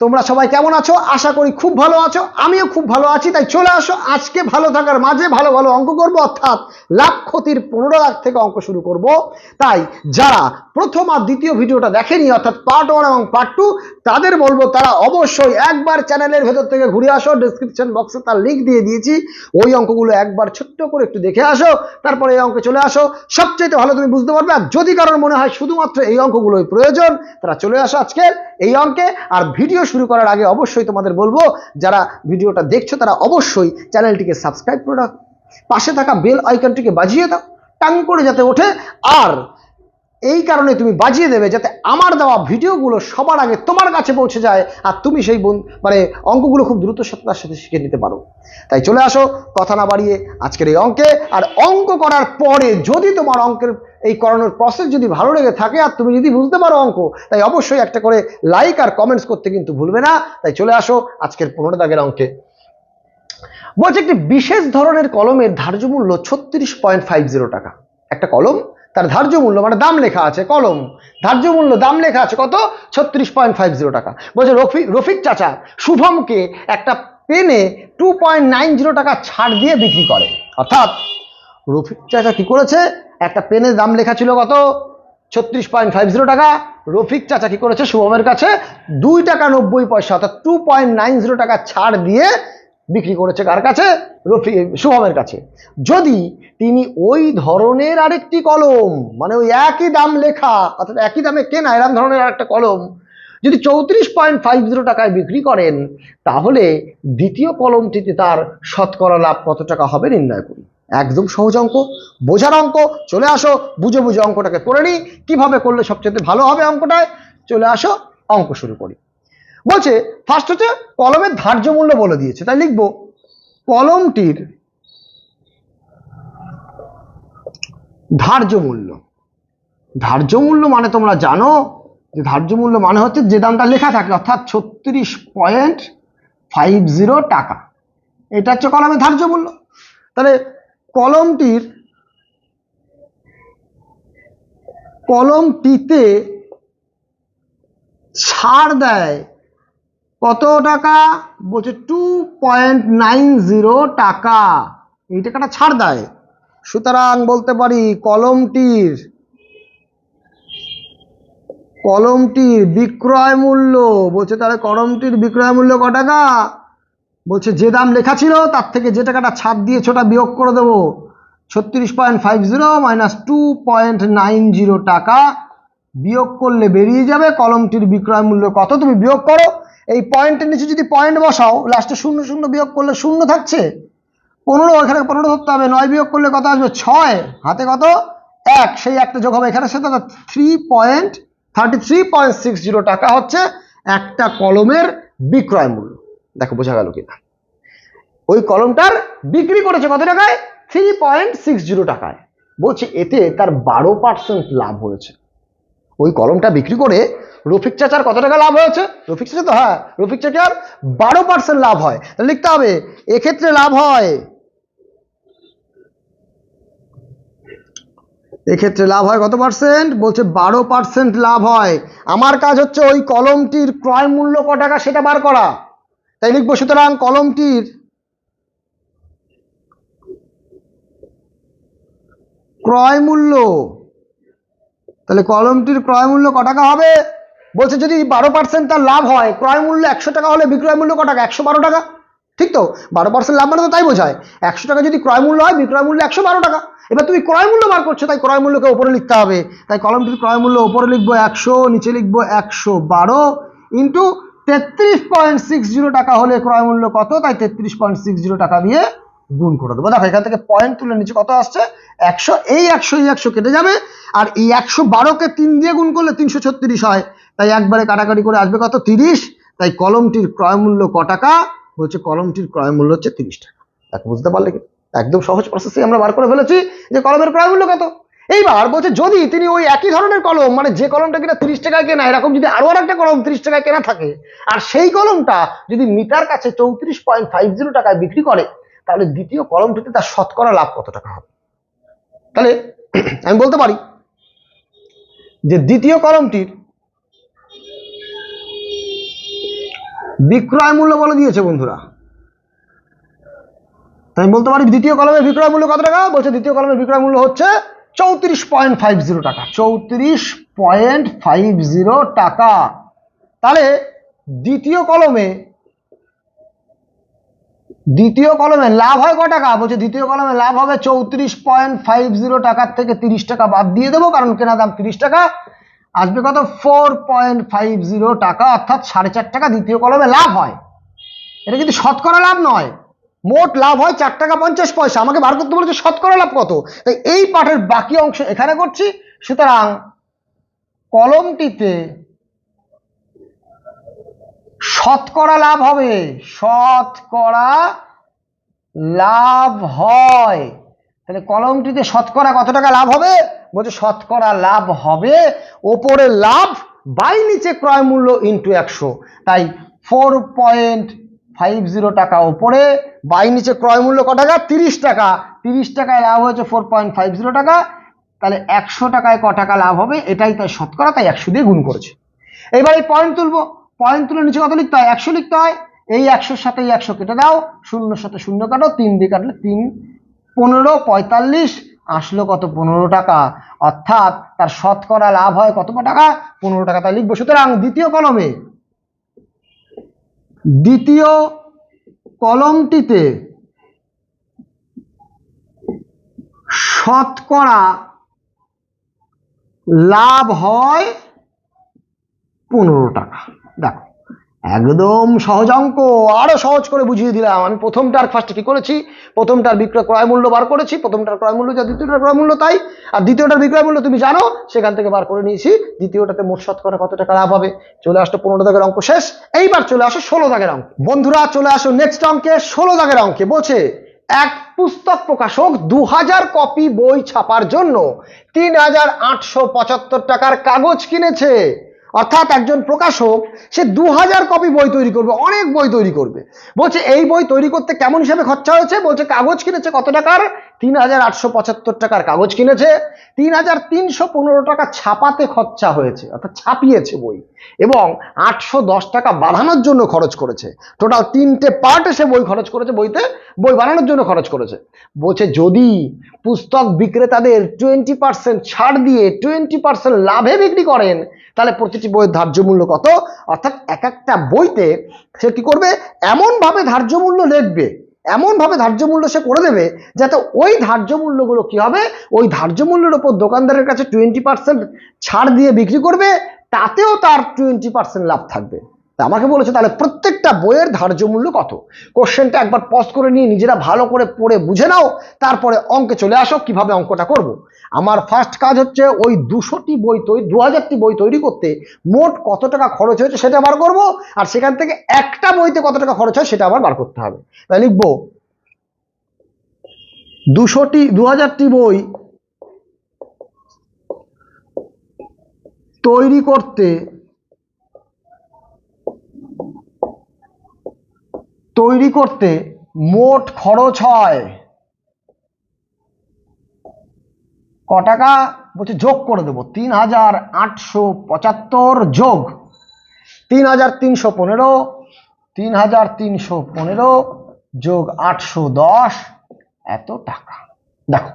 তোমরা সবাই কেমন আছো? আশা করি খুব ভালো আছো। আমিও খুব ভালো আছি, তাই চলে আসো। আজকে ভালো থাকার মাঝে ভালো ভালো অঙ্ক করব, অর্থাৎ লাভ ক্ষতির পনেরো লাখ থেকে অঙ্ক শুরু করব। তাই যারা প্রথম আর দ্বিতীয় ভিডিওটা দেখেনি, অর্থাৎ পার্ট ওয়ান এবং পার্ট টু তাদের বলব তারা অবশ্যই একবার চ্যানেলের ভেতর থেকে ঘুরে আসো ডিসক্রিপশন বক্সে তার লিঙ্ক দিয়ে দিয়েছি। ওই অঙ্কগুলো একবার ছোট্ট করে একটু দেখে আসো, তারপরে এই অঙ্কে চলে আসো। সবচেয়ে ভালো তুমি বুঝতে পারবে, আর যদি কারোর মনে হয় শুধুমাত্র এই অঙ্কগুলোই প্রয়োজন, তারা চলে আসো আজকের এই অঙ্কে, আর ভিডিও শুরু করার আগে অবশ্যই তোমাদের বলব, যারা ভিডিওটা দেখছ তারা অবশ্যই চ্যানেলটিকে সাবস্ক্রাইব করে রাখো পাশে থাকা বেল আইকনটিকে বাজিয়ে দাও টাং করে যাতে ওঠে, আর এই কারণে তুমি বাজিয়ে দেবে যাতে আমার দেওয়া ভিডিওগুলো সবার আগে তোমার কাছে পৌঁছে যায়, আর তুমি সেই মানে অঙ্কগুলো খুব দ্রুত সততার সাথে শিখে নিতে পারো। তাই চলে আসো, কথা না বাড়িয়ে আজকের এই অঙ্কে, আর অঙ্ক করার পরে যদি তোমার অঙ্কের এই করানোর প্রসেস যদি ভালো লেগে থাকে আর তুমি যদি বুঝতে পারো অঙ্ক, তাই অবশ্যই একটা করে লাইক আর কমেন্টস করতে কিন্তু ভুলবে না। তাই চলে আসো আজকের পনেরো দাগের অঙ্কে। বলছে একটি বিশেষ ধরনের কলমের ধার্য মূল্য ছত্রিশ পয়েন্ট ফাইভ জিরো টাকা। একটা কলম, তার ধার্য মূল্য মানে দাম লেখা আছে, কলম। ধার্য মূল্য দাম লেখা আছে কত? ছত্রিশ পয়েন্ট ফাইভ জিরো টাকা। বলছে রফিক রফিক চাচা, শুভমকে একটা পেনে টু পয়েন্ট নাইন জিরো টাকা ছাড় দিয়ে বিক্রি করে। অর্থাৎ রফিক চাচা কি করেছে? একটা পেনের দাম লেখা ছিল কত? ছত্রিশ পয়েন্ট ফাইভ জিরো টাকা। রফিক চাচা কি করেছে? শুভমের কাছে দুই টাকা নব্বই পয়সা, অর্থাৎ টু পয়েন্ট নাইন জিরো টাকা ছাড় দিয়ে বিক্রি করেছে কার কাছে? রফি শুভমের কাছে। যদি তিনি ওই ধরনের আরেকটি কলম মানে ওই একই দাম লেখা, অর্থাৎ একই দামে কেনা এরকম ধরনের আরেকটা কলম, যদি চৌত্রিশ পয়েন্ট ফাইভ জিরো টাকায় বিক্রি করেন, তাহলে দ্বিতীয় কলমটিতে তার শতকরা লাভ কত টাকা হবে নির্ণয় করুন। একদম সহজ অঙ্ক, বোঝার অঙ্ক। চলে আসো, বুঝে বুঝে অঙ্কটাকে করে নিই। কীভাবে করলে সবচেয়ে ভালো হবে অঙ্কটায়? চলে আসো, অঙ্ক শুরু করি। বলছে ফার্স্ট হচ্ছে কলমের ধার্য মূল্য বলে দিয়েছে। তাই লিখব, কলমটির ধার্য মূল্য। ধার্য মূল্য মানে তোমরা জানো যে ধার্য মূল্য মানে হচ্ছে যে দামটা লেখা থাকে, অর্থাৎ ছত্রিশ পয়েন্ট ফাইভ জিরো টাকা। এটা হচ্ছে কলমের ধার্য মূল্য। তাহলে কলমটির, কলমটিতে ছাড় দেয় কত টাকা? বলছে টু পয়েন্ট নাইন জিরো টাকা। এই টাকাটা ছাড় দেয়। সুতরাং বলতে পারি কলমটির কলমটির বিক্রয় মূল্য, বলছে তাহলে কলমটির বিক্রয় মূল্য ক টাকা? বলছে, যে দাম লেখা ছিল, তার থেকে যে টাকাটা ছাড় দিয়ে ছোটা বিয়োগ করে দেবো। ছত্রিশ point five zero minus two point nine zero টাকা বিয়োগ করলে বেরিয়ে যাবে। কলমটির বিক্রয় মূল্য কত? তুমি বিয়োগ করো। এই পয়েন্টের নিচে যদি পয়েন্ট বসাও লাস্টে শূন্য শূন্য বিয়োগ করলে শূন্য থাকছে। পনেরো, এখানে পনেরো ধরতে হবে। নয় বিয়োগ করলে কত আসবে? ছয়। হাতে কত? এক। সেই একটা যোগ হবে এখানে সেটা three point thirty three point six zero টাকা হচ্ছে একটা কলমের বিক্রয় মূল্য। দেখো বোঝা গেল কিনা। ওই কলমটার বিক্রি করেছে কত টাকায়? থ্রি পয়েন্ট সিক্স জিরো টাকায়। বলছে, এতে তার বারো পার্সেন্ট লাভ হয়েছে। ওই কলমটা বিক্রি করে রফিক চাচার কত টাকা লাভ হয়েছে? রফিক চাচা তো হ্যাঁ রফিক চাচার বারো পার্সেন্ট লাভ হয়। তাহলে লিখতে হবে, এক্ষেত্রে লাভ হয়। এক্ষেত্রে লাভ হয় কত পার্সেন্ট বলছে, বারো পার্সেন্ট লাভ হয়। আমার কাজ হচ্ছে ওই কলমটির ক্রয় মূল্য ক টাকা সেটা বার করা। তাই লিখব, সুতরাং কলমটির ক্রয় মূল্য, তাহলে কলমটির ক্রয় মূল্য ক টাকা হবে? বলছে যদি বারো পার্সেন্ট তার লাভ হয়, ক্রয় মূল্য একশো টাকা হলে বিক্রয় মূল্য ক টাকা? একশো বারো টাকা। ঠিক তো? বারো পার্সেন্ট লাভ মানে তো তাই বোঝায়। একশো টাকা যদি ক্রয় মূল্য হয়, বিক্রয় মূল্য একশো বারো টাকা। এবার তুমি ক্রয় মূল্য বার করছ, তাই ক্রয় মূল্যকে উপরে লিখতে হবে। তাই কলমটির ক্রয় মূল্য উপরে লিখব একশো, নিচে লিখব একশো বারো ইন্টু তেত্রিশ পয়েন্ট সিক্স জিরো টাকা হলে ক্রয় মূল্য কত? তাই তেত্রিশ পয়েন্ট সিক্স জিরো টাকা দিয়ে গুণ করে দেবো। দেখো, এখান থেকে পয়েন্ট তুলে নিচে কত আসছে? একশো, এই একশো এই একশো কেটে যাবে। আর এই একশো বারোকে তিন দিয়ে গুণ করলে তিনশো ছত্রিশ হয়। তাই একবারে কাটাকাটি করে আসবে কত? তিরিশ। তাই কলমটির ক্রয় মূল্য ক টাকা? হচ্ছে কলমটির ক্রয় মূল্য হচ্ছে তিরিশ টাকা। দেখো, বুঝতে পারলে কি? একদম সহজ প্রসেসে আমরা বার করে ফেলেছি যে কলমের ক্রয় মূল্য কত? এইবার বলছে, যদি তিনি ওই একই ধরনের কলম মানে যে কলমটা কিনা তিরিশ টাকায় কেনা, এরকম যদি আরও আর একটা কলম তিরিশ টাকায় কেনা থাকে, আর সেই কলমটা যদি মিটার কাছে চৌত্রিশ পয়েন্ট ফাইভ জিরো টাকায় বিক্রি করে, তাহলে দ্বিতীয় কলমটিতে তার শতকরা লাভ কত টাকা হবে? তাহলে আমি বলতে পারি যে দ্বিতীয় কলমটির বিক্রয় মূল্য বলে দিয়েছে বন্ধুরা। তাই বলতে পারি দ্বিতীয় কলমের বিক্রয় মূল্য কত টাকা? বলছে দ্বিতীয় কলমের বিক্রয় মূল্য হচ্ছে চৌত্রিশ পয়েন্ট ফাইভ জিরো টাকা। চৌত্রিশ পয়েন্ট ফাইভ জিরো টাকা। তাহলে দ্বিতীয় কলমে দ্বিতীয় কলমে লাভ হয় ক টাকা? বলছে দ্বিতীয় কলমে লাভ হবে চৌত্রিশ পয়েন্ট ফাইভ জিরো টাকার থেকে তিরিশ টাকা বাদ দিয়ে দেবো, কারণ কেনা দাম তিরিশ টাকা। আসবে কত? ফোর পয়েন্ট ফাইভ জিরো টাকা, অর্থাৎ সাড়ে চার টাকা দ্বিতীয় কলমে লাভ হয়। এটা কিন্তু শতকরা লাভ নয়। মোট লাভ হয় চার টাকা পঞ্চাশ পয়সা। আমাকে বার করতে বলেছে, শতকরা লাভ কত? তাই এই পাঠের বাকি অংশ এখানে করছি। সুতরাং কলমটিতে শতকরা লাভ হবে। শতকরা লাভ হয়। তাহলে কলমটিতে শতকরা কত টাকা লাভ হবে? বলছে শতকরা লাভ হবে ওপরে লাভ বাই নিচে ক্রয় মূল্য ইন্টু একশো। তাই ফোর পয়েন্ট ফাইভ জিরো টাকা ওপরে বাই নিচে ক্রয় মূল্য ক টাকা? তিরিশ টাকা। তিরিশ টাকায় লাভ হয়েছে ফোর পয়েন্ট ফাইভ জিরো টাকা। তাহলে একশো টাকায় ক টাকা লাভ হবে? এটাই তাই শতকরা, তাই একশো দিয়ে গুণ করেছে। এবার এই পয়েন্ট তুলবো। পয়েন্ট তুলে নিচে কত লিখতে হয়? একশো লিখতে হয়। এই একশোর সাথে এই একশো কেটে দাও। শূন্যর সাথে শূন্য কাটো। তিন দিয়ে কাটলে তিন। পনেরো, পঁয়তাল্লিশ। আসলো কত? পনেরো টাকা। অর্থাৎ তার শতকরা লাভ হয় কত টাকা? পনেরো টাকা, তাই লিখব। সুতরাং দ্বিতীয় কলমে দ্বিতীয় কলমটিতে শতকরা লাভ হয় পনেরো টাকা। দেখো একদম সহজ অঙ্ক, আরও সহজ করে বুঝিয়ে দিলাম। আমি প্রথমটার ফার্স্টে কি করেছি? প্রথমটার বিক্রয় ক্রয় মূল্য বার করেছি। প্রথমটার ক্রয় মূল্য যা দ্বিতীয়টার ক্রয় মূল্য তাই। আর দ্বিতীয়টার বিক্রয় মূল্য তুমি জানো, সেখান থেকে বার করে নিয়েছি। দ্বিতীয়টাতে মোট শতকরা কত টাকা লাভ হবে? চলে আসতো পনেরো দাগের অঙ্ক শেষ। এইবার চলে আসো ষোলো দাগের অঙ্ক। বন্ধুরা, চলে আসো নেক্সট অঙ্কে, ষোলো দাগের অঙ্কে। বলছে, এক পুস্তক প্রকাশক দু হাজার কপি বই ছাপার জন্য তিন হাজার আটশো পঁচাত্তর টাকার কাগজ কিনেছে। অর্থাৎ একজন প্রকাশক, সে দু হাজার কপি বই তৈরি করবে, অনেক বই তৈরি করবে। বলছে, এই বই তৈরি করতে কেমন হিসাবে খরচা হয়েছে? বলছে, কাগজ কিনেছে কত টাকার? তিন হাজার আটশো পঁচাত্তর টাকার কাগজ কিনেছে। তিন হাজার তিনশো পনেরো টাকা ছাপাতে খরচা হয়েছে, অর্থাৎ ছাপিয়েছে বই। এবং আটশো দশ টাকা বাঁধানোর জন্য খরচ করেছে। টোটাল তিনটে পার্টে সে বই খরচ করেছে, বইতে বই বানানোর জন্য খরচ করেছে। বলছে, যদি পুস্তক বিক্রেতাদের টোয়েন্টি পার্সেন্ট ছাড় দিয়ে টোয়েন্টি পার্সেন্ট লাভে বিক্রি করেন তাহলে প্রতিটি বইয়ের ধার্য মূল্য কত? অর্থাৎ এক একটা বইতে সে কি করবে? এমনভাবে ধার্য মূল্য লিখবে, এমনভাবে ধার্য মূল্য সে করে দেবে যাতে ওই ধার্য মূল্যগুলো কি হবে? ওই ধার্য মূল্যের ওপর দোকানদারের কাছে টোয়েন্টি পার্সেন্ট ছাড় দিয়ে বিক্রি করবে, তাতেও তার টোয়েন্টি পার্সেন্ট লাভ থাকবে। তা আমাকে বলেছে, তাহলে প্রত্যেকটা বইয়ের ধার্য মূল্য কত? কোশ্চেনটা একবার পজ করে নিয়ে নিজেরা ভালো করে পড়ে বুঝে নাও, তারপরে অঙ্কে চলে আসো, কীভাবে অঙ্কটা করব। আমার ফার্স্ট কাজ হচ্ছে ওই দুশোটি বই তৈরি দু হাজারটি বই তৈরি করতে মোট কত টাকা খরচ হয়েছে সেটা বার করব, আর সেখান থেকে একটা বইতে কত টাকা খরচ হয় সেটা আবার বার করতে হবে। তাই লিখব, দুশোটি দু হাজারটি বই তৈরি করতে তৈরি করতে মোট খরচ হয় ক টাকা? বলছে, যোগ করে দেবো। তিন হাজার আটশো পঁচাত্তর যোগ। তিন হাজার তিনশো পনেরো। তিন হাজার তিনশো পনেরো যোগ আটশো দশ। এত টাকা। দেখো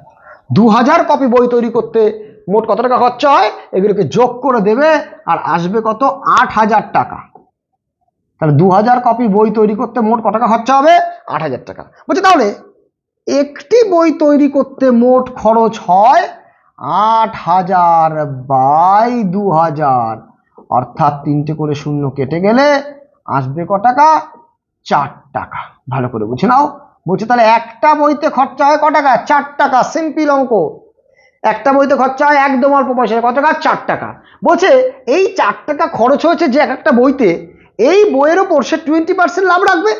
দু হাজার কপি বই তৈরি করতে মোট কত টাকা খরচা হয়? এগুলোকে যোগ করে দেবে আর আসবে কত? আট হাজার টাকা। তাহলে দু হাজার কপি বই তৈরি করতে মোট কত টাকা খরচা হবে? আট হাজার টাকা। বলছে, তাহলে একটি বই তৈরি করতে মোট খরচ হয় আট হাজার বাই দু হাজার। অর্থাৎ তিনটে করে শূন্য কেটে গেলে আসবে ক টাকা? চার টাকা। ভালো করে বুঝে নাও। বলছে তাহলে একটা বইতে খরচা হয় ক টাকা? চার টাকা। সিম্পল অঙ্ক। একটা বইতে খরচা হয় একদম অল্প পয়সা কত টাকা? চার টাকা। বলছে, এই চার টাকা খরচ হয়েছে যে এক একটা বইতে, এই বইয়ের ওপর সে টোয়েন্টি পার্সেন্ট লাভ রাখবে।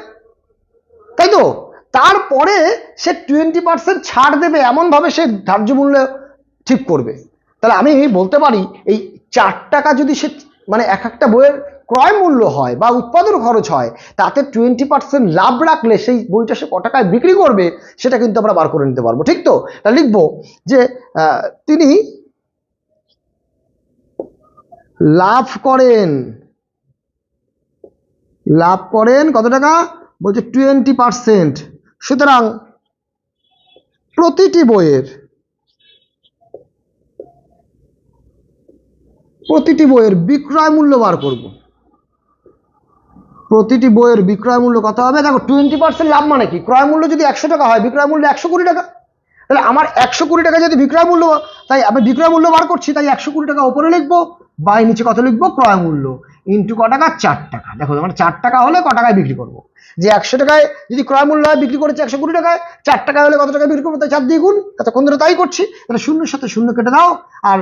তাই তো? তারপরে সে টোয়েন্টি পার্সেন্ট ছাড় দেবে এমনভাবে সে ধার্য মূল্য ঠিক করবে। তাহলে আমি বলতে পারি, এই চার টাকা যদি সে মানে এক একটা বইয়ের ক্রয় মূল্য হয় বা উৎপাদন খরচ হয়, তাতে টোয়েন্টি পার্সেন্ট লাভ রাখলে সেই বইটা সে ক টাকায় বিক্রি করবে, সেটা কিন্তু আমরা বার করে নিতে পারব। ঠিক তো? তা লিখব যে তিনি লাভ করেন। লাভ করেন কত টাকা? বলছে টোয়েন্টি পার্সেন্ট সুতরাং প্রতিটি বইয়ের প্রতিটি বইয়ের বিক্রয় মূল্য বার করব। প্রতিটি বইয়ের বিক্রয় মূল্য কত হবে? দেখো টোয়েন্টি পার্সেন্ট লাভ মানে কি? ক্রয় মূল্য যদি একশো টাকা হয়, বিক্রয় মূল্য একশো কুড়ি টাকা। তাহলে আমার একশো কুড়ি টাকা যদি বিক্রয় মূল্য, তাই আমি বিক্রয় মূল্য বার করছি, তাই একশো কুড়ি টাকা ওপরে লিখব বাই নিচে কত লিখব? ক্রয় মূল্য। ইন্টু ক টাকা চার টাকা। দেখো মানে চার টাকা হলে ক টাকায় বিক্রি করব। যে একশো টাকায় যদি ক্রয় মূল্য হয়, বিক্রি করেছে একশো কুড়ি টাকায়, চার টাকা হলে কত টাকায় বিক্রি করব? তাই চার দিয়ে গুণ। এতক্ষণ ধরে তাই করছি। তাহলে শূন্যের সাথে শূন্য কেটে দাও। আর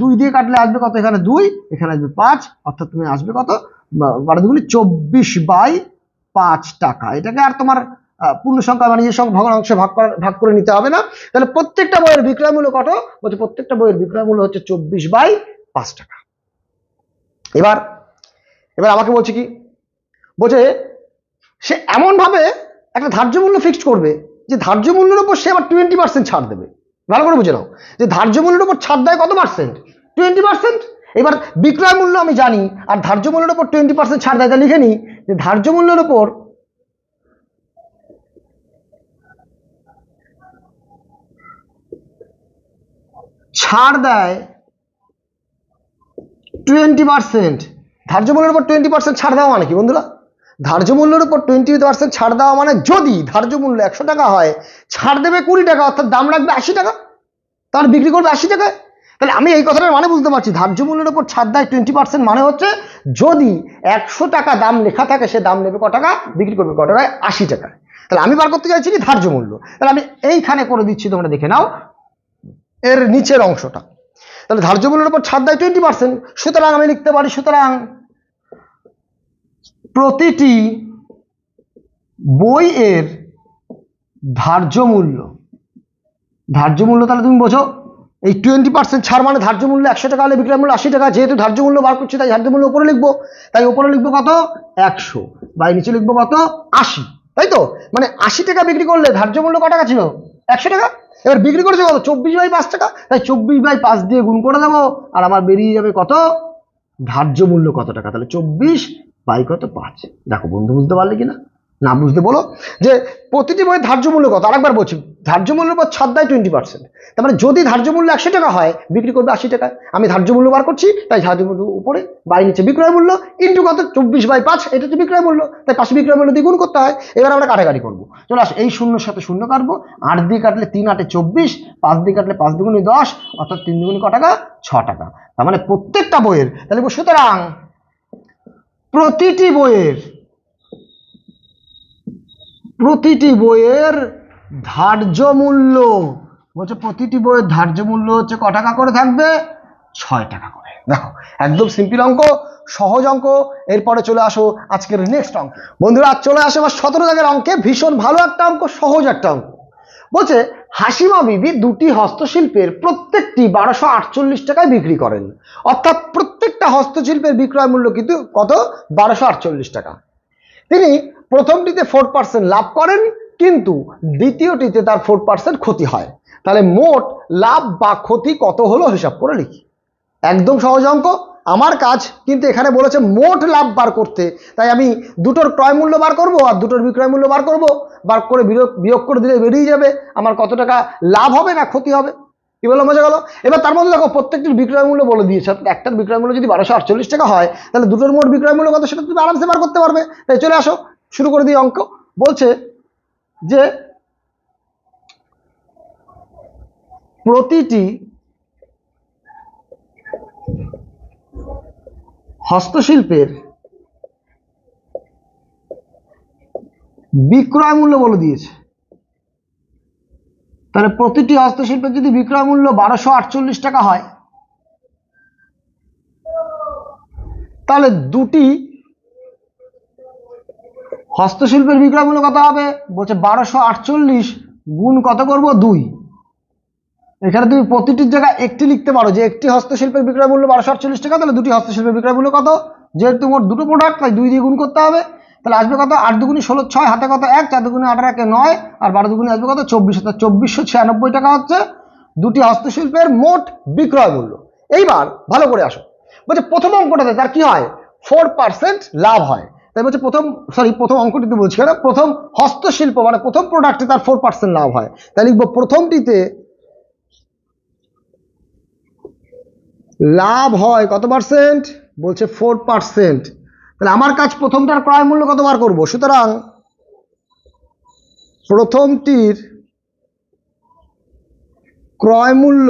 দুই দিয়ে কাটলে আসবে কত? এখানে দুই, এখানে আসবে পাঁচ। অর্থাৎ তুমি আসবে কত? বারো দুগুলি চব্বিশ বাই পাঁচ টাকা। এটাকে আর তোমার পূর্ণ সংখ্যা মানে যে সংখ্যা, ভগ্নাংশে ভাগ করা, ভাগ করে নিতে হবে না। তাহলে প্রত্যেকটা বইয়ের বিক্রয় মূল্য কত? বলছে প্রত্যেকটা বইয়ের বিক্রয় মূল্য হচ্ছে চব্বিশ বাই পাঁচ টাকা। এবার এবার আমাকে বলছে কি? বলছে, সে এমনভাবে একটা ধার্য মূল্য ফিক্সড করবে যে ধার্য মূল্যের উপর সে আবার টোয়েন্টি পার্সেন্ট ছাড় দেবে। ভালো করে বুঝে নাও, যে ধার্য মূল্যের উপর ছাড় দেয় কত পার্সেন্ট টোয়েন্টি পার্সেন্ট এবার বিক্রয় মূল্য আমি জানি, আর ধার্য মূল্যের উপর টোয়েন্টি পার্সেন্ট ছাড় দেয়, তা লিখে নিই, যে ধার্য মূল্যের উপর ছাড় দেয় টোয়েন্টি পার্সেন্ট ধার্য মূল্যের উপর টোয়েন্টি পার্সেন্ট ছাড় দেওয়া মানে কি, বন্ধুরা? ধার্য মূল্যের উপর টোয়েন্টি পার্সেন্ট ছাড় দেওয়া মানে যদি ধার্য মূল্য একশো টাকা হয়, ছাড় দেবে কুড়ি টাকা, অর্থাৎ দাম রাখবে আশি টাকা, তার বিক্রি করবে আশি টাকায় তাহলে আমি এই কথাটার মানে বুঝতে পারছি। ধার্য মূল্যের উপর ছাড় দেয় টোয়েন্টি পার্সেন্ট মানে হচ্ছে যদি একশো টাকা দাম লেখা থাকে, সে দাম নেবে ক টাকা, বিক্রি করবে ক টাকায় আশি টাকায় তাহলে আমি বার করতে চাইছি কি? ধার্য মূল্য। তাহলে আমি এইখানে করে দিচ্ছি, তোমরা দেখে নাও। এর নিচের অংশটা। তাহলে ধার্য মূল্যের উপর ছাড় দেয় টোয়েন্টি পার্সেন্ট সুতরাং আমি লিখতে পারি, সুতরাং প্রতিটি বইয়ের ধার্য মূল্য। ধার্য মূল্য তাহলে তুমি বোঝো, এই টোয়েন্টি পার্সেন্ট ছাড় মানে ধার্য মূল্য একশো টাকা হলে বিক্রয় মূল্য আশি টাকা, যেহেতু ধার্য মূল্য বার করছি, তাই ধার্য মূল্য উপরে লিখব, তাই উপরে লিখব কত? একশো। বাই নিচে লিখব কত? আশি। তাই তো? মানে আশি টাকা বিক্রি করলে ধার্য মূল্য ক টাকা ছিল? একশো টাকা? এবার বিক্রি করেছে কত? চব্বিশ বাই পাঁচ টাকা? তাই চব্বিশ বাই পাঁচ দিয়ে গুণ করে দেবো, আর আমার বেরিয়ে যাবে কত? ধার্য মূল্য কত টাকা? তাহলে চব্বিশ বাই কত পাঁচ। দেখো, বন্ধু বুঝতে পারলে কিনা? না বুঝতে বলো? যে প্রতিটি বইয়ের ধার্য মূল্য কত? আরেকবার বলছি, ধার্য মূল্যের পর ছাড় দেয় টোয়েন্টি পার্সেন্ট তার মানে যদি ধার্য মূল্য একশো টাকা হয়, বিক্রি করবে আশি টাকা। আমি ধার্য মূল্য বার করছি, তাই ধার্য মূল্য উপরে বাই নিচে বিক্রয় মূল্য ইন্টু কত? চব্বিশ বাই পাঁচ, এটা হচ্ছে বিক্রয় মূল্য। তাই পাশে বিক্রয় মূল্য দ্বিগুণ করতে হয়। এবার আমরা কাটাকাটি করব। চলো আস, এই শূন্যর সাথে শূন্য কাটবো। আট দিয়ে কাটলে তিন, আটে চব্বিশ, পাঁচ দিয়ে কাটলে পাঁচ দুগুণি দশ, অর্থাৎ তিন দুগুণি ক টাকা? ছ টাকা। তার মানে প্রত্যেকটা বইয়ের, তাহলে সুতরাং প্রতিটি বইয়ের প্রতিটি বইয়ের ধার্য মূল্য, বলছে প্রতিটি বইয়ের ধার্য মূল্য হচ্ছে ক টাকা করে থাকবে? ছয় টাকা করে। দেখো, একদম সিম্পল অঙ্ক, সহজ অঙ্ক। এরপরে চলে আসো আজকের নেক্সট অঙ্ক। বন্ধুরা, চলে আসো আমার সতেরো দাগের অঙ্কে। ভীষণ ভালো একটা অঙ্ক, সহজ একটা অঙ্ক। বলছে, হাসিমা বিবি দুটি হস্তশিল্পের প্রত্যেকটি বারোশো আটচল্লিশ টাকায় বিক্রি করেন। অর্থাৎ প্রত্যেকটা হস্তশিল্পের বিক্রয় মূল্য কিন্তু কত? বারোশো আটচল্লিশ টাকা। তিনি প্রথমটিতে ফোর পার্সেন্ট লাভ করেন, কিন্তু দ্বিতীয়টিতে তার ফোর পার্সেন্ট ক্ষতি হয়। তাহলে মোট লাভ বা ক্ষতি কত হলো? হিসাব করে লিখি। একদম সহজ অঙ্ক। আমার কাজ কিন্তু এখানে বলেছে মোট লাভ বার করতে। তাই আমি দুটোর ক্রয় মূল্য বার করব আর দুটোর বিক্রয় মূল্য বার করব। বার করে বিয়োগ বিয়োগ করে দিলে বেরিয়ে যাবে। আমার কত টাকা লাভ হবে না ক্ষতি হবে? কি বললাম, বোঝা গেল? এবার তার মধ্যে দেখো, প্রত্যেকটির বিক্রয় মূল্য বলে দিয়েছে। একটার বিক্রয় মূল্য যদি বারোশো আটচল্লিশ টাকা হয়, তাহলে দুটোর মোট বিক্রয় মূল্য কত? সেটা তুমি আরামসে বার করতে পারবে। তাই চলে আসো, শুরু করে দিই অঙ্ক। বলছে যে প্রতিটি হস্তশিল্পের বিক্রয় মূল্য বলে দিয়েছে। তাহলে প্রতিটি হস্তশিল্পের যদি বিক্রয় মূল্য বারোশো আটচল্লিশ টাকা হয়, তাহলে দুটি হস্তশিল্পের বিক্রয় মূল্য কত হবে? বলছে বারোশো আটচল্লিশ গুণ কত করব? দুই। এখানে তুমি প্রতিটির জায়গায় একটি লিখতে পারো যে একটি হস্তশিল্পের বিক্রয় মূল্য বারোশো আটচল্লিশ টাকা, তাহলে দুটি হস্তশিল্পের বিক্রয় মূল্য কত? যেহেতু মোট দুটো প্রোডাক্ট তাই দুই দিয়ে গুণ করতে হবে। তাহলে আসবে কত? আট দুগুণি ষোলো, ছয়, হাতে কত? এক, চার দুগুণি আঠারো, একে নয়, আর বারো দুগুণি আসবে কত? চব্বিশ, অর্থাৎ চব্বিশশো ছিয়ানব্বই টাকা হচ্ছে দুটি হস্তশিল্পের মোট বিক্রয় মূল্য। এইবার ভালো করে আসো। বলছে প্রথম অঙ্কটাতে তার কি হয়? ফোর পার্সেন্ট লাভ হয়। তাই বলছে প্রথম সরি প্রথম অঙ্কটিতে বলছি কেন? প্রথম হস্তশিল্প মানে প্রথম প্রোডাক্টে তার ফোর পার্সেন্ট লাভ হয়। তাই লিখব প্রথমটিতে লাভ হয় কত পার্সেন্ট? বলছে ফোর পার্সেন্ট। তাহলে আমার কাজ প্রথমটার ক্রয় মূল্য কত বার করব? সুতরাং প্রথমটির ক্রয় মূল্য,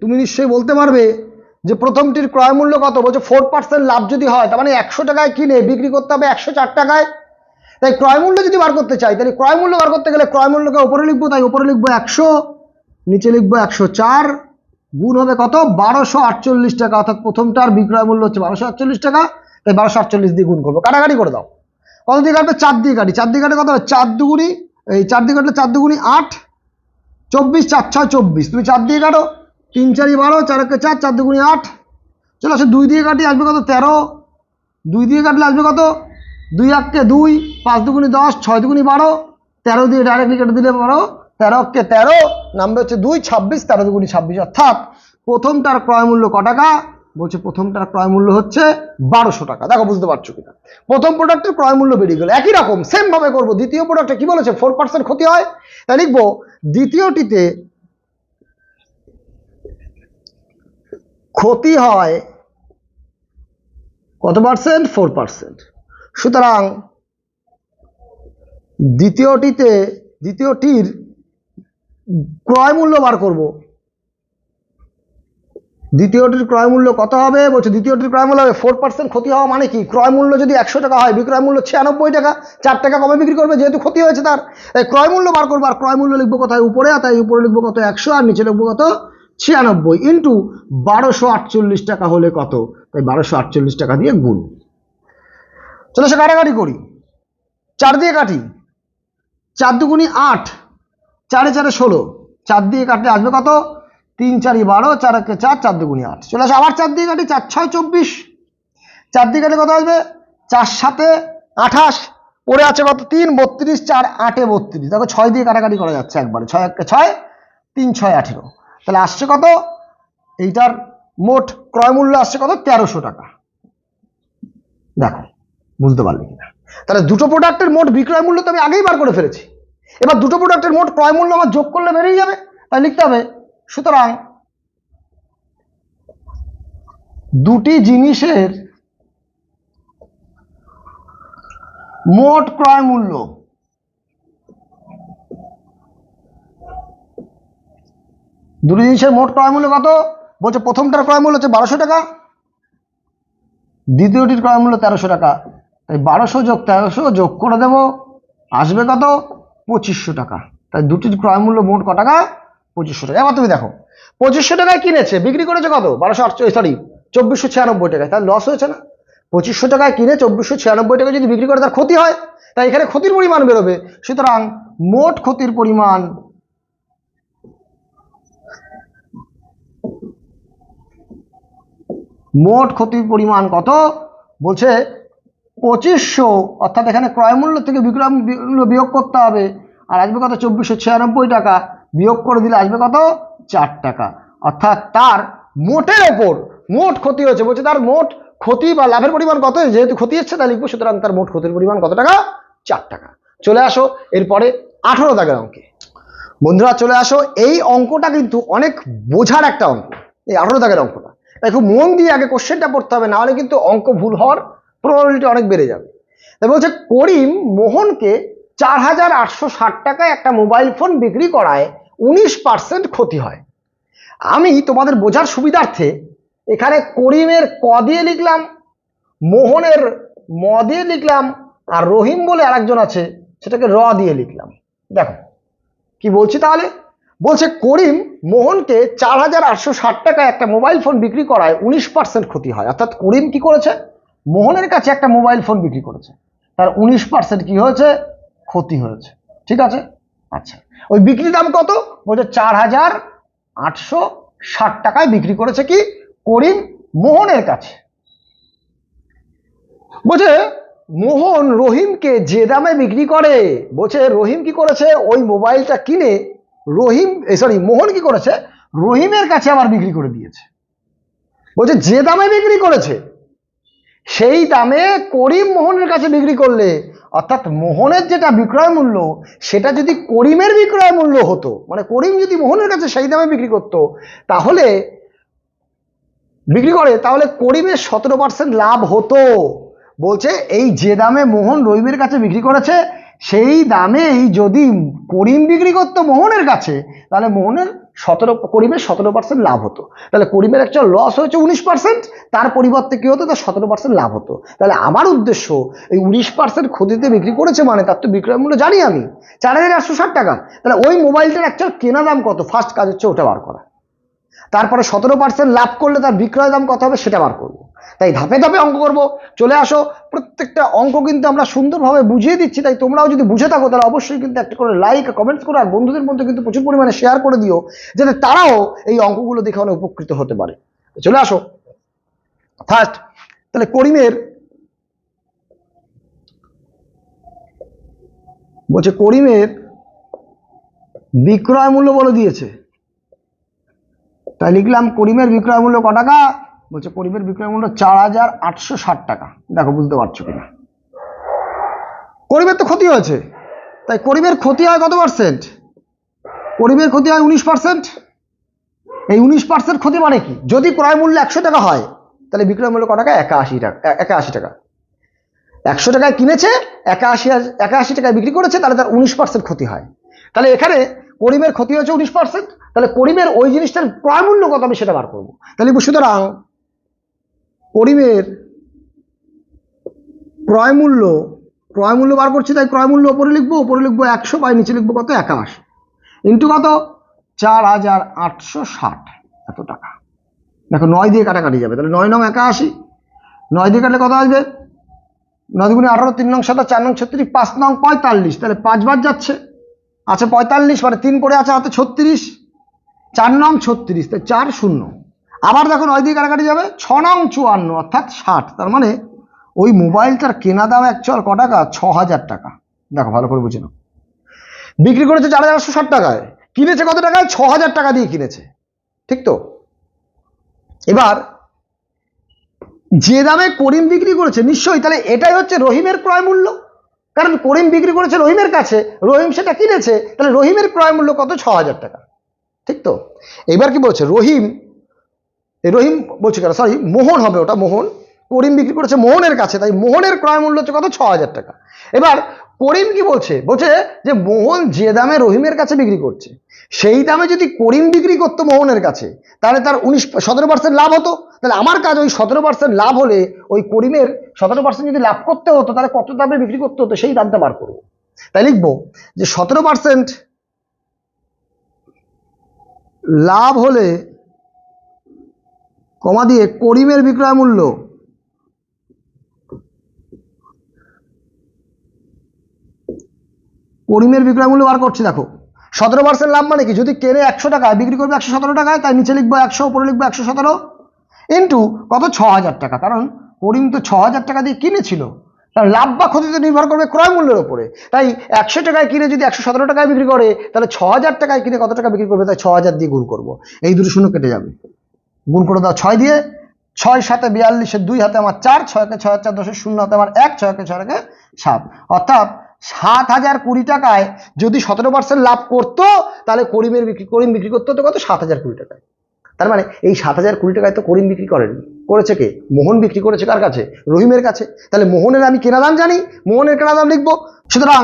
তুমি নিশ্চয়ই বলতে পারবে যে প্রথমটির ক্রয় মূল্য কত? বলছে ফোর পার্সেন্ট লাভ যদি হয়, তার মানে একশো টাকায় কিনে বিক্রি করতে হবে একশো চার টাকায়। তাই ক্রয় মূল্য যদি বার করতে চাই, তাহলে ক্রয় মূল্য বার করতে গেলে ক্রয় মূল্যকে উপরে লিখব, তাই উপরে লিখব একশো, নিচে লিখব একশো চার গুণ হবে কত? বারোশো আটচল্লিশ টাকা। অর্থাৎ প্রথমটার বিক্রয় মূল্য হচ্ছে বারোশো আটচল্লিশ টাকা। তাই বারোশো আটচল্লিশ দিয়ে গুণ করব। কাটাকাটি করে দাও। কত দিয়ে কাটবে? চার দিয়ে কাটি। চার দিয়ে কাটে কত চার দুগুনি এই চার দিয়ে কাটলে চার দুগুনি আট, চব্বিশ, চার, ছয়, চব্বিশ। তুমি চার দিয়ে কাটো। তিন, চারি, বারো, চার একে চার চার দুগুনি আট। চলো আসো, দুই দিয়ে কাটি, আসবে কত? তেরো। দুই দিয়ে কাটলে আসবে কত? দুই এককে দুই, পাঁচ দুগুনি দশ, ছয় দুগুনি বারো। তেরো দিয়ে ডাইরেক্টলি কেটে দিলে বারো। তেরো কে তেরো, নাম্বার হচ্ছে দুই, ছাব্বিশ, তেরো দুগুনি ছাব্বিশ। অর্থাৎ প্রথমটার ক্রয় মূল্য ক টাকা? বলছে প্রথমটার ক্রয় মূল্য হচ্ছে বারোশো টাকা। দেখো, বুঝতে পারছ কিনা? প্রথম প্রোডাক্টের ক্রয় মূল্য বেরিয়ে গেল। একই রকম সেম ভাবে করব। দ্বিতীয় প্রোডাক্টে কি বলেছে? ফোর পার্সেন্ট ক্ষতি হয়। তাই লিখব, দ্বিতীয়টিতে ক্ষতি হয় কত পার্সেন্ট ফোর পার্সেন্ট সুতরাং দ্বিতীয়টিতে, দ্বিতীয়টির ক্রয় মূল্য বার করব। দ্বিতীয়টির ক্রয় মূল্য কত হবে? বলছে দ্বিতীয়টির ক্রয় মূল্য হবে ফোর পার্সেন্ট ক্ষতি হওয়া মানে কি? ক্রয় মূল্য যদি একশো টাকা হয় বিক্রয় মূল্য ছিয়ানব্বই টাকা, চার টাকা কমে বিক্রি করবে যেহেতু ক্ষতি হয়েছে তার। তাই ক্রয় মূল্য বার করব, আর ক্রয় মূল্য লিখব কোথায়? উপরে, আর তাই উপরে লিখব কত? একশো, আর নিচে লিখব কত? ছিয়ানব্বই ইন্টু বারোশো আটচল্লিশ টাকা হলে কত? তাই বারোশো আটচল্লিশ টাকা দিয়ে গুণ। চলো সে কাটাকাটি করি। চার দিয়ে কাটি। চার দুগুনি আট চারে চারে ষোলো, চার দিয়ে কাটলে আসবে কত? তিন চারি বারো, চার একে চার চার দুগুনি আট। চলে আসে, আবার চার দিয়ে কাটি, চার, ছয়, চব্বিশ। চার দিয়ে কাটলে কত আসবে? চার সাথে আঠাশ। পড়ে আছে কত? তিন, বত্রিশ, চার, আটে বত্রিশ। দেখো, ছয় দিয়ে কাটাকাটি করা যাচ্ছে একবারে। ছয় একে ছয়, তিন, ছয়, আঠেরো। তাহলে আসছে কত? এইটার মোট ক্রয় মূল্য আসছে কত? তেরোশো টাকা। দেখো, বুঝতে পারলে কিনা। তাহলে দুটো প্রোডাক্টের মোট বিক্রয় মূল্য তো আমি আগেই বার করে ফেলেছি। এবার দুটো প্রোডাক্টের মোট ক্রয় মূল্য আমার যোগ করলে বেরিয়ে যাবে, তাই লিখতে হবে। সুতরাং দুটি জিনিসের মোট ক্রয় মূল্য দুটি জিনিসের মোট ক্রয় মূল্য কত? বলছে প্রথমটার ক্রয় মূল্য হচ্ছে বারোশো টাকা, দ্বিতীয়টির ক্রয় মূল্য তেরোশো টাকা। তাই বারোশো যোগ তেরোশো যোগ করে দেব, আসবে কত? পঁচিশশো টাকা। তাই দুটির ক্রয় মূল্য মোট ক টাকা? পঁচিশশো টাকা। এবার তুমি দেখো, পঁচিশশো টাকায় কিনেছে, বিক্রি করেছে কত? বারোশো আটচল্লিশ সরি চব্বিশশো ছিয়ানব্বই টাকায়। তার লস হয়েছে না? পঁচিশশো টাকায় কিনে চব্বিশশো ছিয়ানব্বই টাকা যদি বিক্রি করে, তার ক্ষতি হয়? তাই এখানে ক্ষতির পরিমাণ বেরোবে। সুতরাং মোট ক্ষতির পরিমাণ মোট ক্ষতির পরিমাণ কত? বলছে পঁচিশশো, অর্থাৎ এখানে ক্রয় মূল্য থেকে বিক্রয় মূল্য বিয়োগ করতে হবে। আর আসবে কত? চব্বিশশো ছিয়ানব্বই টাকা। বিয়োগ করে দিলে আসবে কত? চার টাকা। অর্থাৎ তার মোটের ওপর মোট ক্ষতি হয়েছে। বলছে তার মোট ক্ষতি বা লাভের পরিমাণ কত? যেহেতু ক্ষতি হচ্ছে তা লিখব। সুতরাং তার মোট ক্ষতির পরিমাণ কত টাকা? চার টাকা। চলে আসো এরপরে আঠারো দাগের অঙ্কে। বন্ধুরা, চলে আসো। এই অঙ্কটা কিন্তু অনেক বোঝার একটা অঙ্ক। এই আঠারো দাগের অঙ্কটা। তাই খুব মন দিয়ে আগে কোশ্চেনটা পড়তে হবে নাহলে কিন্তু অঙ্ক ভুল হওয়ার প্রবাবিলিটি অনেক বেড়ে যাবে। তাই বলছে, করিম মোহনকে চার হাজার আটশো ষাট টাকায় একটা মোবাইল ফোন বিক্রি করায় উনিশ পার্সেন্ট ক্ষতি হয়। আমি তোমাদের বোঝার সুবিধার্থে এখানে করিমের ক দিয়ে লিখলাম, মোহনের ম দিয়ে লিখলাম, আর রহিম বলে আরেকজন আছে, সেটাকে র দিয়ে লিখলাম। দেখো, কি বলছি তাহলে? বলছে, করিম মোহনকে চার হাজার আটশো ষাট টাকায় একটা মোবাইল ফোন বিক্রি করায় উনিশ পার্সেন্ট ক্ষতি হয়। অর্থাৎ করিম কি করেছে? মোহনের কাছে একটা মোবাইল ফোন বিক্রি করেছে। তার উনিশ পার্সেন্ট কি হয়েছে? ক্ষতি হয়েছে। ঠিক আছে? আচ্ছা। ওই বিক্রি দাম কত? বলছে চার হাজার আটশো ষাট টাকায় বিক্রি করেছে কি? করিম মোহনের কাছে। বলছে, মোহন রহিমকে যে দামে বিক্রি করে। বলছে, রহিম কি করেছে? ওই মোবাইলটা কিনে রহিম সরি মোহন কি করেছে? রহিমের কাছে আবার বিক্রি করে দিয়েছে। বলছে, যে দামে বিক্রি করেছে সেই দামে করিম মোহনের কাছে বিক্রি করলে, অর্থাৎ মোহনের যেটা বিক্রয় মূল্য, সেটা যদি করিমের বিক্রয় মূল্য হতো মানে করিম যদি মোহনের কাছে সেই দামে বিক্রি করতো, তাহলে বিক্রি করে, তাহলে করিমের সতেরো পার্সেন্ট লাভ হতো। বলছে, এই যে দামে মোহন রহিমের কাছে বিক্রি করেছে সেই দামেই যদি করিম বিক্রি করতো মোহনের কাছে, তাহলে মোহনের সতেরো, করিমের সতেরো পার্সেন্ট লাভ হতো। তাহলে করিমের একটা লস হয়েছে উনিশ পার্সেন্ট তার পরিবর্তে কি হতো? তার সতেরো পার্সেন্ট লাভ হতো। তাহলে আমার উদ্দেশ্য, এই উনিশ পার্সেন্ট ক্ষতিতে বিক্রি করেছে মানে তার তো বিক্রয় মূল্য জানি আমি, চার হাজার একশো ষাট টাকা। তাহলে ওই মোবাইলটার অ্যাকচুয়াল কেনা দাম কত? ফার্স্ট কাজ হচ্ছে ওটা বার করা। তারপরে সতেরো পার্সেন্ট লাভ করলে তার বিক্রয় দাম কত হবে? সেটা বার করব। তাই ধাপে ধাপে অঙ্ক করব। চলে আসো। প্রত্যেকটা অঙ্ক কিন্তু আমরা সুন্দরভাবে বুঝিয়ে দিচ্ছি, তাই তোমরাও যদি বুঝে থাকো, তাহলে অবশ্যই কিন্তু একটা করে লাইক কমেন্টস করো, আর বন্ধুদের মধ্যে কিন্তু প্রচুর পরিমাণে শেয়ার করে দিও, যাতে তারাও এই অঙ্কগুলো দেখে অনেক উপকৃত হতে পারে। চলে আসো। ফার্স্ট তাহলে করিমের বলছে, করিমের বিক্রয় মূল্য বলে দিয়েছে। তাই লিখলাম, করিমের বিক্রয় মূল্য ক টাকা? বলছে করিমের বিক্রয় মূল্য চার হাজার আটশো ষাট টাকা। দেখো, বুঝতে পারছ কিনা? করিমের তো ক্ষতি হয়েছে। তাই করিমের ক্ষতি হয় কত পার্সেন্ট করিমের ক্ষতি হয় উনিশ পার্সেন্ট এই উনিশ পার্সেন্ট ক্ষতি মানে কি? যদি ক্রয় মূল্য একশো টাকা হয়, তাহলে বিক্রয় মূল্য ক টাকা? একাশি টাকা একাশি টাকা। একশো টাকায় কিনেছে, একাশি একাশি টাকায় বিক্রি করেছে, তাহলে তার উনিশ পার্সেন্ট ক্ষতি হয়। তাহলে এখানে করিমের ক্ষতি হয়েছে উনিশ পার্সেন্ট তাহলে করিমের ওই জিনিসটার ক্রয় মূল্য কত আমি সেটা বার করব। তাহলে সুতরাং করিমের ক্রয় মূল্য ক্রয় মূল্য বার করছি, তাই ক্রয় মূল্য ওপরে লিখব ওপরে লিখব একশো, বাই নিচে লিখব কত? একাশি। ইন্টু কত? চার হাজার আটশো ষাট। এত টাকা। দেখো, নয় দিয়ে কাটাকাটি যাবে। তাহলে নয় নং একাশি। নয় দিয়ে কাটলে কত আসবে? নয় দুগুণে আঠারো, তিন নং সাতাশ চার নং ছত্রিশ, পাঁচ নং পঁয়তাল্লিশ। তাহলে পাঁচবার যাচ্ছে। আচ্ছা পঁয়তাল্লিশ মানে তিন করে আছে হাতে ছত্রিশ। চার নং ছত্রিশ, তাই চার শূন্য। আবার দেখো নয় দিয়ে কাটাকাটি যাবে, ছ নং চুয়ান্ন, অর্থাৎ ষাট। তার মানে ওই মোবাইলটার কেনা দাম অ্যাকচুয়াল ক টাকা? ছ হাজার টাকা। দেখো, ভালো করে বুঝে নাও। বিক্রি করেছে চার হাজার ষাট টাকায়। কিনেছে কত টাকায়? ছ হাজার টাকা দিয়ে কিনেছে। ঠিক তো? এবার, যে দামে করিম বিক্রি করেছে, নিশ্চয়ই, তাহলে এটাই হচ্ছে রহিমের ক্রয় মূল্য? কারণ করিম বিক্রি করেছে রহিমের কাছে, রহিম সেটা কিনেছে, তাহলে রহিমের ক্রয় মূল্য কত? ছ হাজার টাকা। ঠিক তো? এবার কি বলছে? রহিম রহিম বলছে কেন? সরি মোহন হবে ওটা, মোহন। করিম বিক্রি করেছে মোহনের কাছে, তাই মোহনের ক্রয় মূল্য হচ্ছে কত? ছ হাজার টাকা। এবার করিম কি বলছে? বলছে যে মোহন যে দামে রহিমের কাছে বিক্রি করছে, সেই দামে যদি করিম বিক্রি করতো মোহনের কাছে, তাহলে তার উনিশ, সতেরো পার্সেন্ট লাভ হতো। তাহলে আমার কাজ ওই সতেরো পার্সেন্ট লাভ হলে ওই করিমের সতেরো পার্সেন্ট যদি লাভ করতে হতো, তাহলে কত দামে বিক্রি করতে হতো? সেই দামটা বার করব। তাই লিখব যে সতেরো পার্সেন্ট লাভ হলে কমা দিয়ে করিমের বিক্রয় মূল্য। করিমের বিক্রয় মূল্য বার করছি, দেখো। সতেরো পার্সেন্ট লাভ মানে কি? যদি কেনে একশো টাকায় বিক্রি করবে একশো সতেরো টাকায়, তাই নিচে লিখব একশো, উপরে লিখব একশো সতেরো ইন্টু কত? ছ হাজার টাকা। কারণ করিম তো ছ হাজার টাকা দিয়ে কিনেছিল। তার লাভ বা ক্ষতিতে নির্ভর করবে ক্রয় মূল্যের উপরে। তাই একশো টাকায় কিনে যদি একশো সতেরো টাকায় বিক্রি করে, তাহলে ছ হাজার টাকায় কিনে কত টাকা বিক্রি করবে? তাই ছ হাজার দিয়ে গুণ করব। এই দুটো শূন্য কেটে যাবে। গুণ করে দাও ছয় দিয়ে, ছয় সাথে বিয়াল্লিশের দুই হাতে আমার চার, ছয়কে ছয় চার দশের শূন্য হাতে আমার এক, ছয়কে ছয় হাতে সাত। অর্থাৎ সাত হাজার কুড়ি টাকায় যদি সতেরো পার্সেন্ট লাভ করতো, তাহলে করিমের বিক্রি, করিম বিক্রি করতে হতো কত? সাত হাজার কুড়ি টাকায়। তার মানে এই সাত হাজার কুড়ি টাকায় তো করিম বিক্রি করেনি। করেছে কে? মোহন বিক্রি করেছে কার কাছে? রহিমের কাছে। তাহলে মোহনের আমি কেনা দাম জানি, মোহনের কেনা দাম লিখব। সুতরাং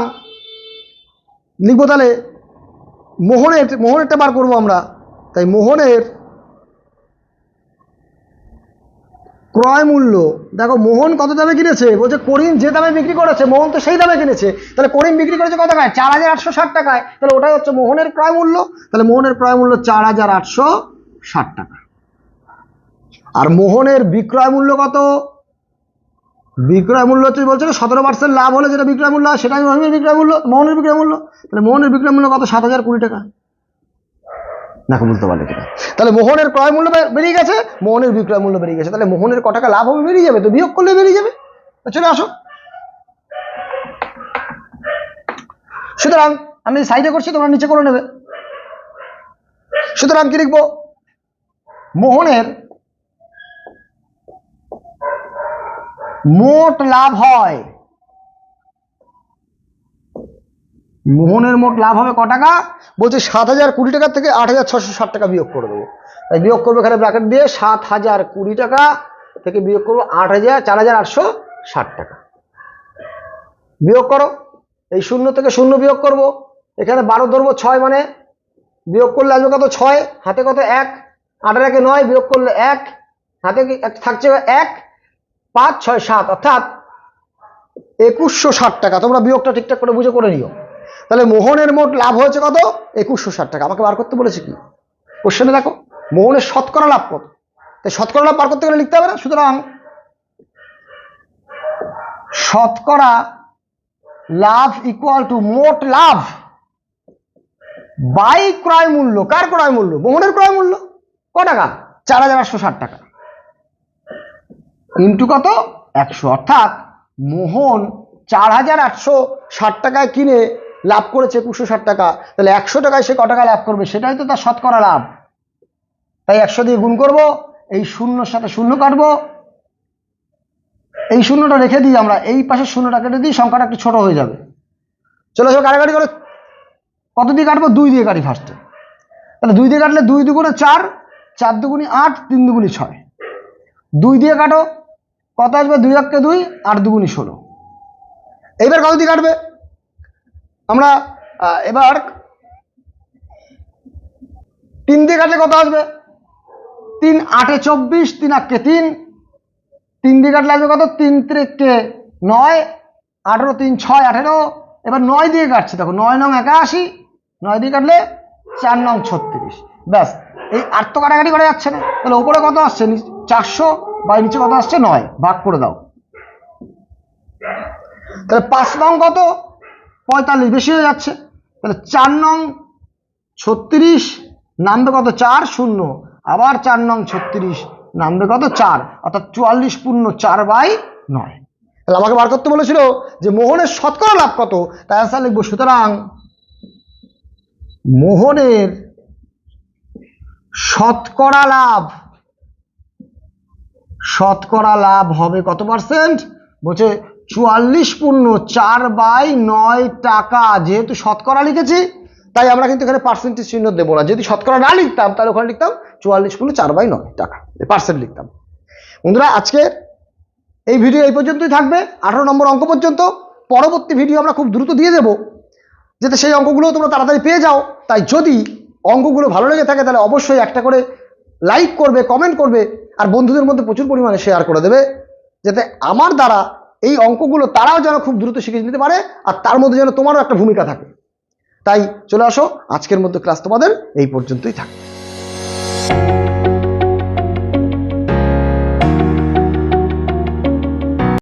লিখব তাহলে মোহনের, মোহনেরটা বার করব আমরা। তাই মোহনের ক্রয় মূল্য। দেখো, মোহন কত দামে কিনেছে? বলছে, করিম যে দামে বিক্রি করেছে, মোহন তো সেই দামে কিনেছে। তাহলে করিম বিক্রি করেছে কত টাকায়? চার হাজার আটশো ষাট টাকায়। তাহলে ওটাই হচ্ছে মোহনের ক্রয় মূল্য। তাহলে মোহনের ক্রয় মূল্য চার হাজার আটশো ষাট টাকা। আর মোহনের বিক্রয় মূল্য কত? বিক্রয় মূল্য হচ্ছে, বলছে সতেরো পার্সেন্ট লাভ হলে যেটা বিক্রয় মূল্য হয়, সেটাই রহিমের বিক্রয় মূল্য, মোহনের বিক্রয় মূল্য। তাহলে মোহনের বিক্রয় মূল্য কত? সাত হাজার কুড়ি টাকা। দেখো বুঝতে পারলে কিনা। তাহলে মোহনের ক্রয় মূল্য বেরিয়ে গেছে, মোহনের বিক্রয় মূল্য বেরিয়ে গেছে। তাহলে মোহনের ক টাকা লাভ হবে, বেরিয়ে যাবে, তো বিয়োগ করলে বেরিয়ে যাবে। চলে আসো। সুতরাং, আমি সাইডে করছি, তোমরা নিচে করে নেবে। সুতরাং কি লিখব? মোহনের মোট লাভ হয় মোহনের মোট লাভ হবে ক টাকা? বলছে সাত হাজার কুড়ি টাকা থেকে আট হাজার ছশো ষাট টাকা বিয়োগ করে দেবো। তাই বিয়োগ করব এখানে ব্র্যাকেট দিয়ে সাত হাজার কুড়ি টাকা থেকে বিয়োগ করব আট হাজার, চার হাজার আটশো ষাট টাকা। বিয়োগ করো। এই শূন্য থেকে শূন্য বিয়োগ করব। এখানে বারো ধরবো ছয় মানে বিয়োগ করলে আসবে কত? ছয়। হাতে কত? এক। আটের একে নয়, বিয়োগ করলে এক। হাতে থাকছে এক? পাঁচ, ছয়, সাত। অর্থাৎ একুশশো ষাট টাকা। তোমরা বিয়োগটা ঠিকঠাক করে বুঝে করে নিও। তাহলে মোহনের মোট লাভ হয়েছে কত? একুশশো ষাট টাকা। আমাকে বার করতে বলেছে কি? কোশ্চেনে দেখো, মোহনের শতকরা লাভ কত? তাই শতকরা লাভ বার করতে গেলে লিখতে হবে না? সুতরাং শতকরা লাভ ইকুয়াল টু মোট লাভ বাই ক্রয় মূল্য। কার ক্রয় মূল্য? মোহনের ক্রয় মূল্য। ক টাকা? চার হাজার আটশো ষাট টাকা। ইন্টু কত? একশো। অর্থাৎ মোহন চার হাজার আটশো ষাট টাকায় কিনে লাভ করেছে একুশশো ষাট টাকা। তাহলে একশো টাকায় সে ক টাকা লাভ করবে? সেটাই তো তার শতকরা লাভ। তাই একশো দিয়ে গুণ করব, এই শূন্যর সাথে শূন্য কাটবো। এই শূন্যটা রেখে দিই আমরা, এই পাশে শূন্যটা কেটে দিই, সংখ্যাটা একটু ছোট হয়ে যাবে। চলো চলো কাটাকাটি করে, কত দিয়ে কাটবো? দুই দিয়ে কাটি ফার্স্টে তাহলে দুই দিয়ে কাটলে দুই দুগুণে চার চার দুগুণি আট, তিন দুগুণি ছয়। দুই দিয়ে কাটো, কত আসবে? দুই এককে দুই, আট দুগুণি ষোলো। এইবার কত দিয়ে কাটবে? আমরা এবার তিন দিয়ে কাটলে কত আসবে? তিন আটে চব্বিশ, তিন আটকে তিন। তিন দিয়ে কাটলে আসবে কত? তিন ত্রিককে নয়, আঠেরো, তিন, ছয়, আঠেরো। এবার নয় দিয়ে কাটছে, দেখো, নয় নং একাশি, নয় দিয়ে কাটলে চার নং ছত্রিশ। ব্যাস, এই আট তো কাটাকাটি করা যাচ্ছে না। তাহলে ওপরে কত আসছে? চারশো, বা নিচে কত আসছে? নয়। ভাগ করে দাও। তাহলে পাঁচ নং কত? পঁয়তাল্লিশ, বেশি হয়ে যাচ্ছে। তাহলে চার নং ছত্রিশ নামবে কত? চার শূন্য। আবার চার নং ছত্রিশ নামবে কত? চার। অর্থাৎ চুয়াল্লিশ পূর্ণ চার বাই নয়। তাহলে আমাকে বার করতে বলেছিল যে মোহনের শতকরা লাভ কত? তাই অ্যান্সার লিখব, সুতরাং মোহনের শতকরা লাভ শতকরা লাভ হবে কত পার্সেন্ট বলছে চুয়াল্লিশ পূর্ণ চার বাই নয় টাকা। যেহেতু শতকরা লিখেছি, তাই আমরা কিন্তু এখানে পার্সেন্টেজ চিহ্ন দেবো না। যদি শতকরা না লিখতাম, তাহলে ওখানে লিখতাম চুয়াল্লিশ পূর্ণ চার বাই নয় টাকা। পার্সেন্ট লিখতাম। বন্ধুরা, আজকে এই ভিডিও এই পর্যন্তই থাকবে। আঠারো নম্বর অঙ্ক পর্যন্ত। পরবর্তী ভিডিও আমরা খুব দ্রুত দিয়ে দেবো, যাতে সেই অঙ্কগুলো তোমরা তাড়াতাড়ি পেয়ে যাও। তাই যদি অঙ্কগুলো ভালো লেগে থাকে, তাহলে অবশ্যই একটা করে লাইক করবে কমেন্ট করবে, আর বন্ধুদের মধ্যে প্রচুর পরিমাণে শেয়ার করে দেবে, যাতে আমার দ্বারা এই অঙ্কগুলো তারাও যেন খুব দ্রুত শিখে নিতে পারে, আর তার মধ্যে যেন তোমারও একটা ভূমিকা থাকে। তাই চলে আসো, আজকের মধ্যে ক্লাস তোমাদের এই পর্যন্তই থাকবে